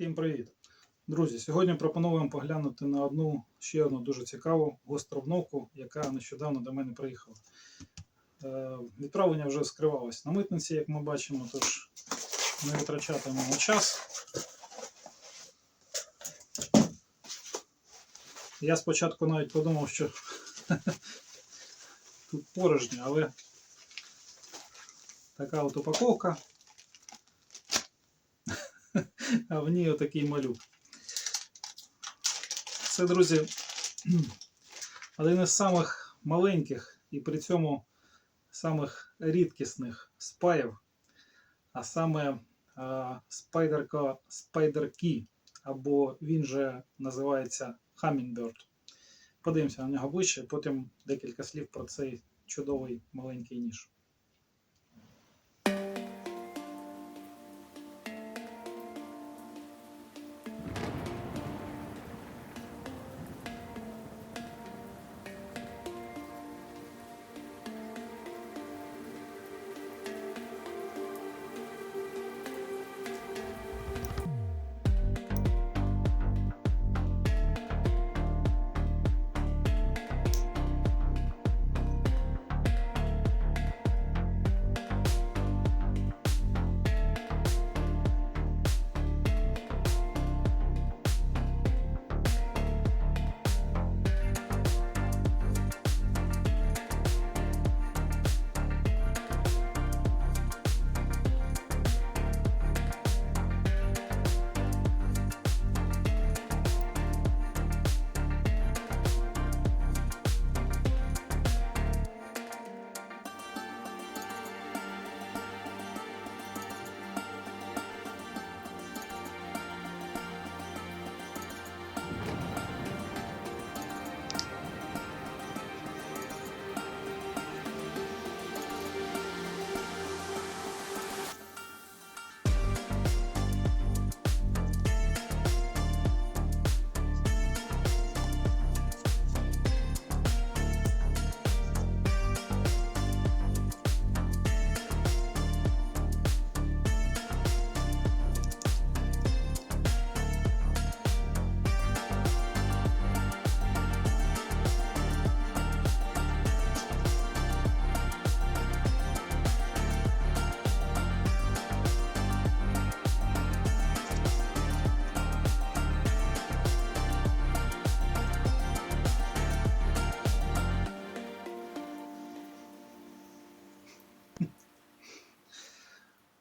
Всім привіт! Друзі, сьогодні пропоную вам поглянути на одну ще одну дуже цікаву гостру обновку, яка нещодавно до мене приїхала. Е, Відправлення вже скривалось на митниці, як ми бачимо, тож не витрачатимемо час. Я спочатку навіть подумав, що тут порожньо, але така от упаковка. А в ній отакий малюк. Це, друзі, один із самих маленьких і при цьому самих рідкісних спаїв, а саме спайдерка Key, або він же називається Hummingbird. Подивимося на нього ближче, потім декілька слів про цей чудовий маленький ніж.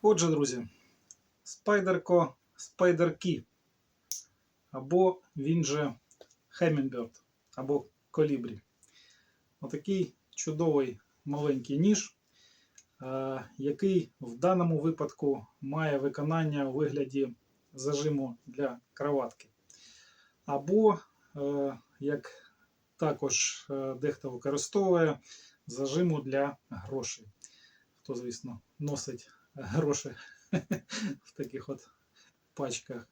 Отже, друзі, спайдерко Spider-Key, або він же Hummingbird, або Колібрі. Отакий чудовий маленький ніж, е, який в даному випадку має виконання у вигляді зажиму для кроватки. Або, е, як також е, дехто використовує, зажиму для грошей. Хто, звісно, носить гроші в таких от пачках.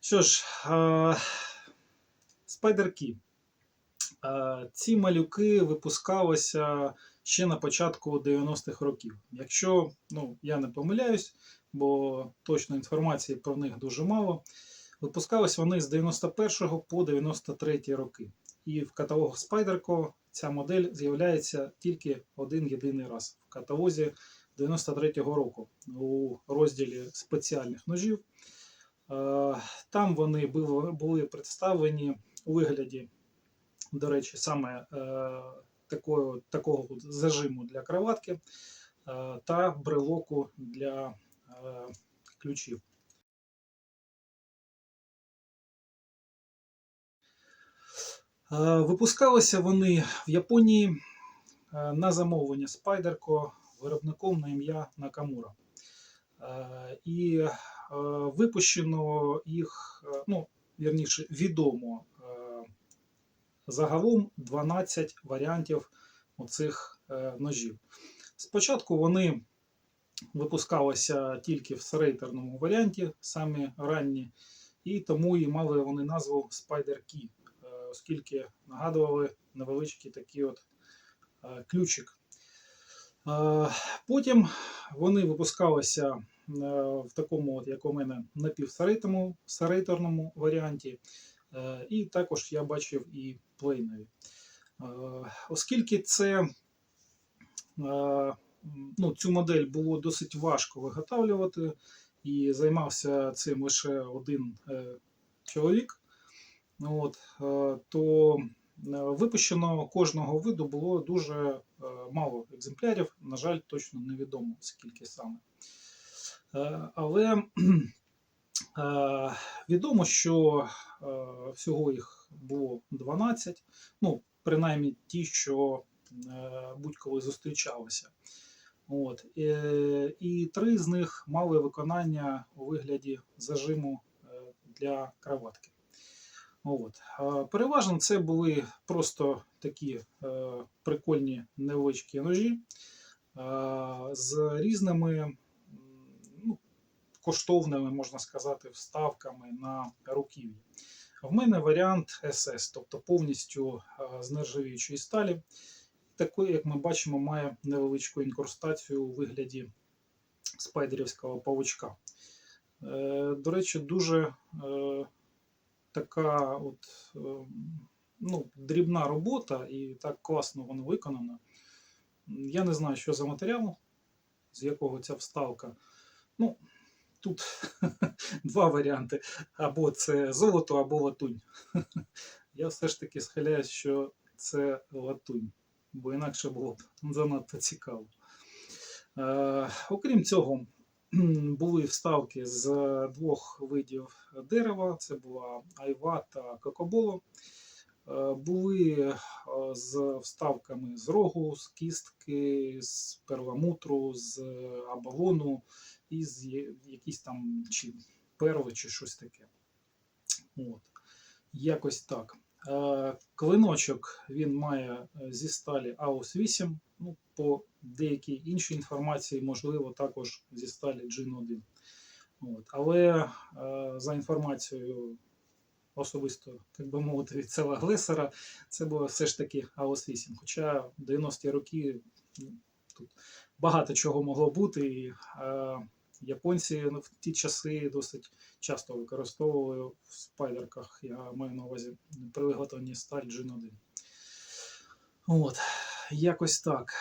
Що ж, спайдерки. Ці малюки випускалися ще на початку 90-х років. Якщо ну, я не помиляюсь, бо точної інформації про них дуже мало. Випускались вони з 91 по 93 роки. І в каталогу Spyderco ця модель з'являється тільки один єдиний раз в каталозі 93-го року у розділі спеціальних ножів. Е, Там вони були представлені у вигляді, до речі, саме е, такого, такого зажиму для кроватки е, та брелоку для ключів. Випускалися вони в Японії на замовлення Spyderco виробником на ім'я Накамура. І випущено їх, ну, вірніше, відомо загалом 12 варіантів оцих ножів. Спочатку вони випускалися тільки в серейтерному варіанті, самі ранні, і тому і мали вони назву Spider Key, оскільки нагадували невеличкий такий от ключик Потім вони випускалися в такому, от, як у мене, напівсарейторному сарейторному варіанті. Е, І також я бачив і плейнові. Е, Оскільки це е, ну, цю модель було досить важко виготовлювати, і займався цим лише один е, чоловік, от, е, то е, випущено кожного виду було дуже е, мало екземплярів. На жаль, точно невідомо скільки саме. Е, Але е, відомо, що е, всього їх було 12, ну, принаймні ті, що е, будь-коли зустрічалися. От. Е, І три з них мали виконання у вигляді зажиму е, для краватки. От. Переважно це були просто такі е, прикольні невеличкі ножі е, з різними ну, коштовними, можна сказати, вставками на руків'ї. В мене варіант SS, тобто повністю е, з нержавіючої сталі. Такий, як ми бачимо, має невеличку інкрустацію у вигляді спайдерівського павучка. До речі, дуже така от, ну, дрібна робота і так класно воно виконано. Я не знаю, що за матеріал, з якого ця вставка. Ну, тут два варіанти: або це золото, або латунь. Я все ж таки схиляюсь, що це латунь, бо інакше було б занадто цікаво. Е, окрім цього, були вставки з двох видів дерева: це була айва та кокоболо. Е, Були е, з вставками з рогу, з кістки, з перламутру, з абагону і з якісь там чи перли, чи щось таке. От. Якось так. Е, Клиночок він має зі сталі AUS 8. Ну, по деякій іншій інформації, можливо, також зі сталі Gen 1. От. Але е, за інформацією особисто, так би мовити, від села Глесера, це було все ж таки AUS 8. Хоча в 90-ті роки ну, тут багато чого могло бути. І, е, японці ну, в ті часи досить часто використовували в спайдерках, я маю на увазі при виготовленні сталь Gen 1. От, якось так.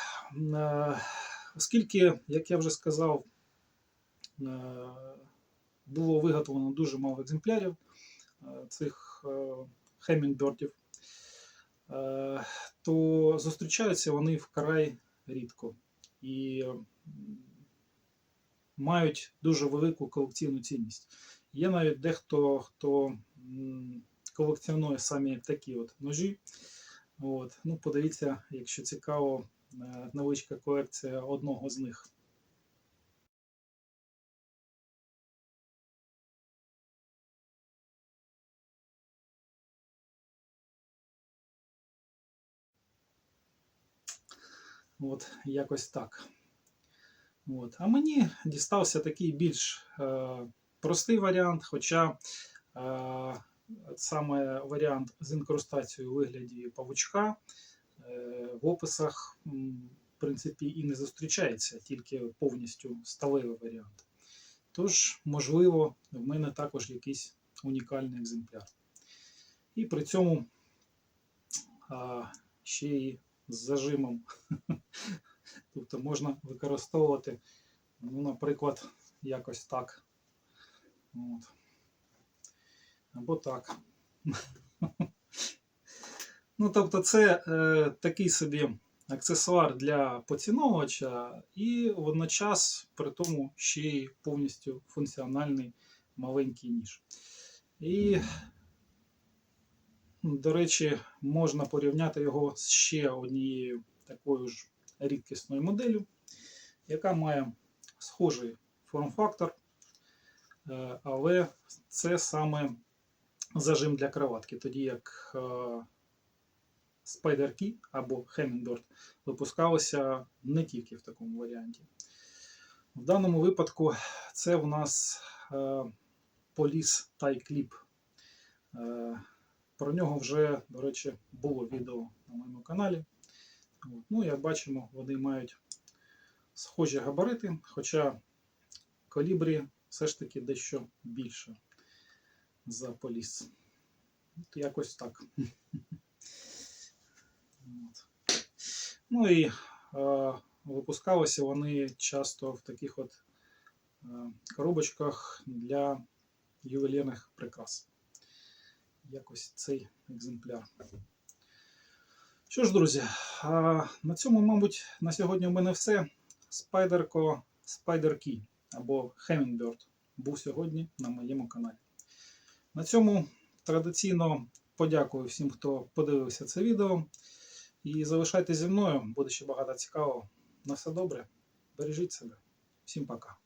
Е, Оскільки, як я вже сказав, е, було виготовлено дуже мало екземплярів е, цих хемінгбердів, то зустрічаються вони вкрай рідко і мають дуже велику колекційну цінність. Є навіть дехто, хто колекціонує самі такі от ножі. От. Ну, подивіться, якщо цікаво, е, невеличка колекція одного з них. От, якось так. От. А мені дістався такий більш е, простий варіант, хоча е, саме варіант з інкрустацією у вигляді павучка е, в описах, в принципі, і не зустрічається, тільки повністю сталевий варіант. Тож, можливо, в мене також якийсь унікальний екземпляр. І при цьому а, ще й з зажимом. Тобто можна використовувати, ну, наприклад, якось так. От. Або так. Ну, тобто, це е, такий собі аксесуар для поціновувача, і водночас при тому ще й повністю функціональний маленький ніж. І, до речі, можна порівняти його з ще однією такою ж рідкісною моделлю, яка має схожий форм-фактор, е, але це саме зажим для кроватки, тоді як е, Spider Key або Hummingbird випускалися не тільки в такому варіанті. В даному випадку це у нас е, Police Tie Clip. Е, Про нього вже, до речі, було відео на моєму каналі. Ну, як бачимо, вони мають схожі габарити, хоча колібрі все ж таки дещо більше за поліс. От якось так. Ну і е, випускалися вони часто в таких от е, коробочках для ювелірних прикрас. Якось цей екземпляр. Що ж, друзі, а, на цьому, мабуть, на сьогодні в мене все. Спайдерко Key або Hummingbird був сьогодні на моєму каналі. На цьому традиційно подякую всім, хто подивився це відео. І залишайтеся зі мною, буде ще багато цікавого. На все добре. Бережіть себе. Всім пока.